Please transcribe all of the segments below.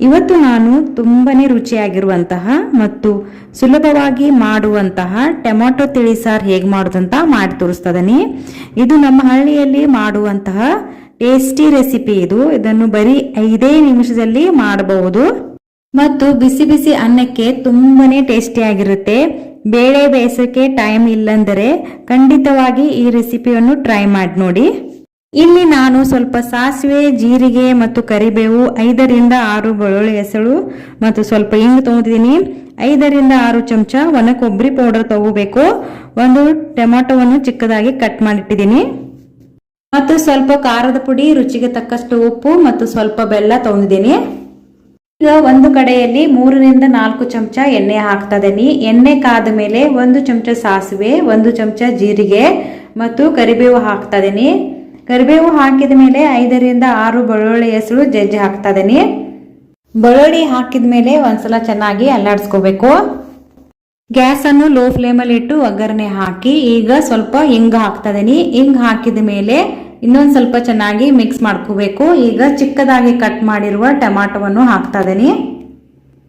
ಇವತ್ತು ನಾನು ತುಂಬಾ ರುಚಿಯಾಗಿರುವಂತಹ ಮತ್ತು ಸುಲಭವಾಗಿ ಮಾಡುವಂತಹ ಟೊಮೊಟೊ ತಿಳಿ ಸಾರು ಹೇಗೆ ಮಾಡೋದಂತ ಮಾಡಿ ತೋರಿಸ್ತದನಿ. ಇದು ನಮ್ಮ ಹಳ್ಳಿಯಲ್ಲಿ ಮಾಡುವಂತಹ ಟೇಸ್ಟಿ ರೆಸಿಪಿ ಇದು. ಇದನ್ನು ಬರೀ ಐದೇ ನಿಮಿಷದಲ್ಲಿ ಮಾಡಬಹುದು. ಮತ್ತು ಬಿಸಿ ಬಿಸಿ ಅನ್ನಕ್ಕೆ ತುಂಬಾ ಟೇಸ್ಟಿ ಆಗಿರುತ್ತೆ. ಬೇಳೆ ಬೇಯಿಸೋಕ್ಕೆ ಟೈಮ್ ಇಲ್ಲಂದರೆ ಖಂಡಿತವಾಗಿ ಈ ರೆಸಿಪಿಯನ್ನು ಟ್ರೈ ಮಾಡಿ ನೋಡಿ. ಇಲ್ಲಿ ನಾನು ಸ್ವಲ್ಪ ಸಾಸಿವೆ, ಜೀರಿಗೆ ಮತ್ತು ಕರಿಬೇವು, ಐದರಿಂದ ಆರು ಬೆಳ್ಳುಳ್ಳಿ ಹೆಸಳು ಮತ್ತು ಸ್ವಲ್ಪ ಹಿಂಗ್ ತಗೊಂಡಿದ್ದೀನಿ. ಐದರಿಂದ ಆರು ಚಮಚ ಒಣ ಕೊಬ್ಬರಿ ಪೌಡರ್ ತಗೋಬೇಕು. ಒಂದು ಟೊಮ್ಯಾಟೋವನ್ನು ಚಿಕ್ಕದಾಗಿ ಕಟ್ ಮಾಡಿಟ್ಟಿದ್ದೀನಿ. ಮತ್ತು ಸ್ವಲ್ಪ ಖಾರದ ಪುಡಿ, ರುಚಿಗೆ ತಕ್ಕಷ್ಟು ಉಪ್ಪು ಮತ್ತು ಸ್ವಲ್ಪ ಬೆಲ್ಲ ತಗೊಂಡಿದ್ದೀನಿ. ಈಗ ಒಂದು ಕಡೆಯಲ್ಲಿ ಮೂರರಿಂದ ನಾಲ್ಕು ಚಮಚ ಎಣ್ಣೆ ಹಾಕ್ತಾ ಇದ್ದೀನಿ ಎಣ್ಣೆ ಕಾದ ಮೇಲೆ ಒಂದು ಚಮಚ ಸಾಸಿವೆ, ಒಂದು ಚಮಚ ಜೀರಿಗೆ ಮತ್ತು ಕರಿಬೇವು ಹಾಕ್ತಾ ಇದೀನಿ ಕರಿಬೇವು ಹಾಕಿದ ಮೇಲೆ ಐದರಿಂದ ಆರು ಬೆಳ್ಳುಳ್ಳಿ ಹೆಸರು ಜಜ್ಜಿ ಹಾಕ್ತಾ ಇದೀನಿ ಬೆಳ್ಳುಳ್ಳಿ ಹಾಕಿದ ಮೇಲೆ ಒಂದ್ಸಲ ಚೆನ್ನಾಗಿ ಅಲ್ಲಾಡಿಸ್ಕೋಬೇಕು. ಗ್ಯಾಸನ್ನು ಲೋ ಫ್ಲೇಮಲ್ಲಿ ಇಟ್ಟು ಒಗ್ಗರಣೆ ಹಾಕಿ ಈಗ ಸ್ವಲ್ಪ ಹಿಂಗ್ ಹಾಕ್ತಾ ಹಿಂಗ್ ಹಾಕಿದ ಮೇಲೆ ಇನ್ನೊಂದು ಸ್ವಲ್ಪ ಚೆನ್ನಾಗಿ ಮಿಕ್ಸ್ ಮಾಡ್ಕೋಬೇಕು. ಈಗ ಚಿಕ್ಕದಾಗಿ ಕಟ್ ಮಾಡಿರುವ ಟೊಮಾಟೊವನ್ನು ಹಾಕ್ತಾ ಇದೀನಿ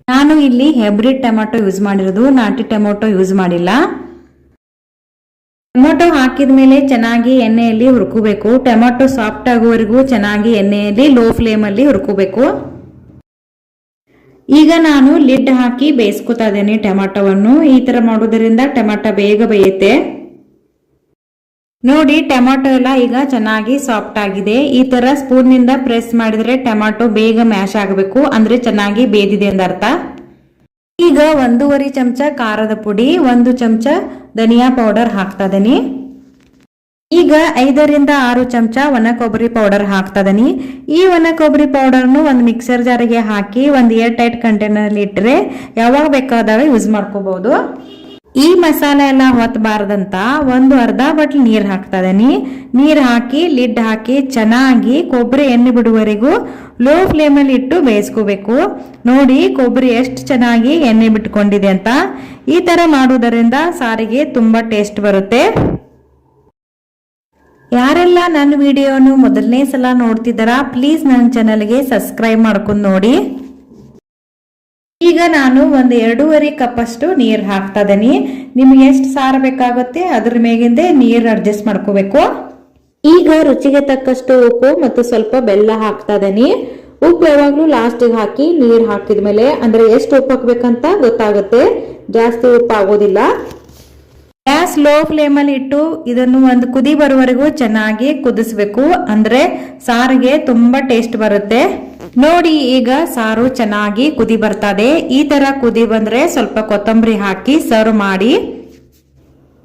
ನಾನು ಇಲ್ಲಿ ಹೈಬ್ರಿಡ್ ಟೊಮ್ಯಾಟೊ ಯೂಸ್ ಮಾಡಿರೋದು. ನಾಟಿ ಟೊಮಾಟೊ ಯೂಸ್ ಮಾಡಿಲ್ಲ. ಟೊಮೆಟೊ ಹಾಕಿದ ಮೇಲೆ ಚೆನ್ನಾಗಿ ಎಣ್ಣೆಯಲ್ಲಿ ಹುರ್ಕೋಬೇಕು. ಟೊಮೊಟೊ ಸಾಫ್ಟ್ ಆಗುವವರೆಗೂ ಚೆನ್ನಾಗಿ ಎಣ್ಣೆಯಲ್ಲಿ ಲೋ ಫ್ಲೇಮಲ್ಲಿ ಹುರ್ಕೋಬೇಕು. ಈಗ ನಾನು ಲಿಡ್ ಹಾಕಿ ಬೇಯಿಸ್ಕೊತಾ ಇದ್ದೇನೆ ಟೊಮೊಟೊವನ್ನು. ಈ ತರ ಮಾಡೋದರಿಂದ ಟೊಮೊಟೊ ಬೇಗ ಬೇಯುತ್ತೆ. ನೋಡಿ, ಟೊಮೊಟೊ ಎಲ್ಲ ಈಗ ಚೆನ್ನಾಗಿ ಸಾಫ್ಟ್ ಆಗಿದೆ. ಈ ತರ ಸ್ಪೂನ್ನಿಂದ ಪ್ರೆಸ್ ಮಾಡಿದ್ರೆ ಟೊಮೊಟೊ ಬೇಗ ಮ್ಯಾಶ್ ಆಗಬೇಕು. ಅಂದ್ರೆ ಚೆನ್ನಾಗಿ ಬೇದಿದೆ ಅಂದರ್ಥ ಈಗ ಒಂದೂವರೆ ಚಮಚ ಖಾರದ ಪುಡಿ, ಒಂದು ಚಮಚ ಧನಿಯಾ ಪೌಡರ್ ಹಾಕ್ತಾ ಈಗ ಐದರಿಂದ ಆರು ಚಮಚ ಒಣ ಕೊಬ್ಬರಿ ಪೌಡರ್ ಹಾಕ್ತಾ ಈ ಒಣ ಕೊಬ್ಬರಿ ಪೌಡರ್ನು ಒಂದು ಮಿಕ್ಸರ್ ಜಾರಿಗೆ ಹಾಕಿ ಒಂದು ಏರ್ ಟೈಟ್ ಕಂಟೈನರ್ ಇಟ್ಟರೆ ಯಾವಾಗ ಬೇಕಾದಾಗ ಯೂಸ್ ಮಾಡ್ಕೋಬಹುದು ಈ ಮಸಾಲೆ ಎಲ್ಲ ಹೊತ್ತಬಾರ್ದಂತ ಒಂದು ಅರ್ಧ ಬಟ್ಲ್ ನೀರು ಹಾಕ್ತಾ ಇದೀನಿ. ನೀರ್ ಹಾಕಿ, ಲಿಡ್ ಹಾಕಿ, ಚೆನ್ನಾಗಿ ಕೊಬ್ಬರಿ ಎಣ್ಣೆ ಬಿಡುವವರೆಗೂ ಲೋ ಫ್ಲೇಮಲ್ಲಿ ಇಟ್ಟು ಬೇಯಿಸ್ಕೋಬೇಕು. ನೋಡಿ ಕೊಬ್ಬರಿ ಎಷ್ಟು ಚೆನ್ನಾಗಿ ಎಣ್ಣೆ ಬಿಟ್ಕೊಂಡಿದೆ ಅಂತ. ಈ ತರ ಮಾಡುವುದರಿಂದ ಸಾರಿಗೆ ತುಂಬಾ ಟೇಸ್ಟ್ ಬರುತ್ತೆ. ಯಾರೆಲ್ಲ ನನ್ನ ವಿಡಿಯೋನು ಮೊದಲನೇ ಸಲ ನೋಡ್ತಿದ್ದಾರಾ, ಪ್ಲೀಸ್ ನನ್ನ ಚಾನಲ್ಗೆ ಸಬ್ಸ್ಕ್ರೈಬ್ ಮಾಡ್ಕೊಂಡು ನೋಡಿ. ಈಗ ನಾನು ಒಂದು ಎರಡೂವರೆ ಕಪ್ ಅಷ್ಟು ನೀರು ಹಾಕ್ತಾ ಇದ್ದೀನಿ ನಿಮ್ಗೆ ಎಷ್ಟು ಸಾರು ಬೇಕಾಗುತ್ತೆ? ಅದ್ರ ಮೇಗಿಂದೆ ನೀರು ಅಡ್ಜಸ್ಟ್ ಮಾಡ್ಕೋಬೇಕು. ಈಗ ರುಚಿಗೆ ತಕ್ಕಷ್ಟು ಉಪ್ಪು ಮತ್ತು ಸ್ವಲ್ಪ ಬೆಲ್ಲ ಹಾಕ್ತಾ ಇದ್ದೀನಿ ಉಪ್ಪು ಯಾವಾಗ್ಲೂ ಲಾಸ್ಟಿಗೆ ಹಾಕಿ ನೀರು ಹಾಕಿದ ಮೇಲೆ ಅಂದ್ರೆ ಎಷ್ಟು ಉಪ್ಪು ಹಾಕ್ಬೇಕಂತ ಗೊತ್ತಾಗುತ್ತೆ. ಜಾಸ್ತಿ ಉಪ್ಪು ಆಗೋದಿಲ್ಲ. ಗ್ಯಾಸ್ ಲೋ ಫ್ಲೇಮಲ್ಲಿ ಇಟ್ಟು ಇದನ್ನು ಒಂದು ಕುದಿ ಬರುವವರೆಗೂ ಚೆನ್ನಾಗಿ ಕುದಿಸ್ಬೇಕು. ಅಂದ್ರೆ ಸಾರಿಗೆ ತುಂಬಾ ಟೇಸ್ಟ್ ಬರುತ್ತೆ. ನೋಡಿ, ಈಗ ಸಾರು ಚೆನ್ನಾಗಿ ಕುದಿ ಬರ್ತದೆ. ಈ ತರ ಕುದಿ ಬಂದ್ರೆ ಸ್ವಲ್ಪ ಕೊತ್ತಂಬರಿ ಹಾಕಿ ಸರ್ವ್ ಮಾಡಿ.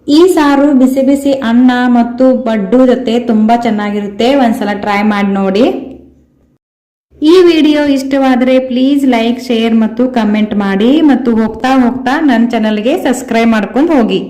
ಈ ಸಾರು ಬಿಸಿ ಬಿಸಿ ಅನ್ನ ಮತ್ತು ಬಡ್ಡು ಜೊತೆ ತುಂಬಾ ಚೆನ್ನಾಗಿರುತ್ತೆ. ಒಂದ್ಸಲ ಟ್ರೈ ಮಾಡಿ ನೋಡಿ. ಈ ವಿಡಿಯೋ ಇಷ್ಟವಾದರೆ ಪ್ಲೀಸ್ ಲೈಕ್, ಶೇರ್ ಮತ್ತು ಕಮೆಂಟ್ ಮಾಡಿ. ಮತ್ತು ಹೋಗ್ತಾ ಹೋಗ್ತಾ ನನ್ನ ಚಾನಲ್ಗೆ ಸಬ್ಸ್ಕ್ರೈಬ್ ಮಾಡ್ಕೊಂಡು ಹೋಗಿ.